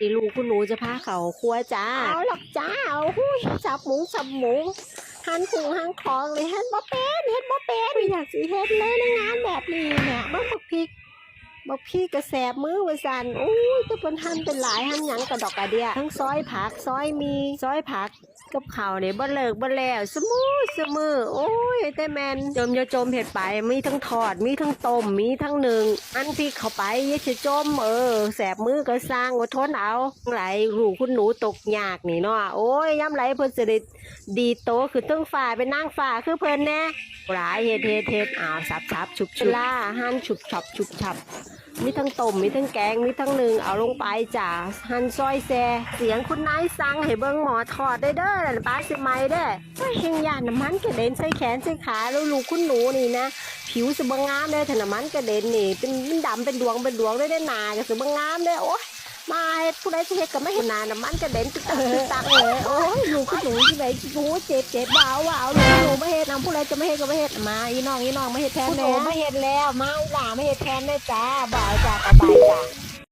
ตีลูกคุณหนูจะพาเขาครัวจ้า เอาหรอกจ้าเอาหุ้ยสับหมูสับหมูหันถุงหันของเลยเฮ็ดบ่เป็นเฮ็ดบ่เป็นไม่อยากสิเฮ็ดเลยในงานแบบนี้เนี่ยเบิ่งบักพริก บักพริกระแสบมือว่าสั่นอุ้ยแต่เพิ่นหันเป็นหลายหันหยังกระดอกกระเดียทั้งซอยผักซอยมีซอยผักกับเขาวเนี่ยบ่เลิกบ่แล้วสมูสมือโอ้ยแต่แมนจมอยาจมเห็ดไปมีทั้งทอดมีทั้งต้มมีทั้งหนึ่งอันพริกเข้าไปยจะจมเออ แสบมือก็สร้างอดทนเอาไหลรูคุณหนูตกยากนี่เนาะโอ้ยย้ำไหลเพิ่นสิได้ดีโตคือตั้งฝ่าเป็นนางฝ่าคือเพิ่นแน่หลายเฮ็ดเฮ็ดเฮ็ดอ้าวสับสับฉุบฉุบล่าหั่นฉุบฉับฉุบฉับมีทั้งต้มมีทั้งแกงมีทั้งหนึ่งเอาลงไปจ้ะหั่นซอยแซเสียงคุณนายสั่งให้เบิ่งหมอทอดได้เด้อนั่นป้าสิไหมเด้อว่าเฮงยานน้ำมันกระเด็นใส่แขนใส่ขาแล้วลูกคุณหนูนี่นะผิวสบงามเลยถ้าน้ำมันกระเด็นนี่เป็นดำเป็นดวงเป็นดวงได้ได้หนาก็สบงามเลยโอ้ย มาเฮ็ดผู้ใดสิเฮ็ดก็ไม่เห็นหนาน้ำมันกระเด็นตึกตักตึกตักเลยโอ้ยลูกคุณหนูที่ไหนโอ้เจ็บเจ็บบ่าวว่าวลูกคุณหนูไม่เฮ็ดนำผู้ใดจะไม่เฮ็ดก็ไม่เฮ็ดมาอีน้องอีน้องไม่เฮ็ดแทนคุณหแน่นูไม่เฮ็ดแล้วมาอีหล่าไม่เฮ็ดแทนแม่จ้าบ่าวจ้ากระบายจ้า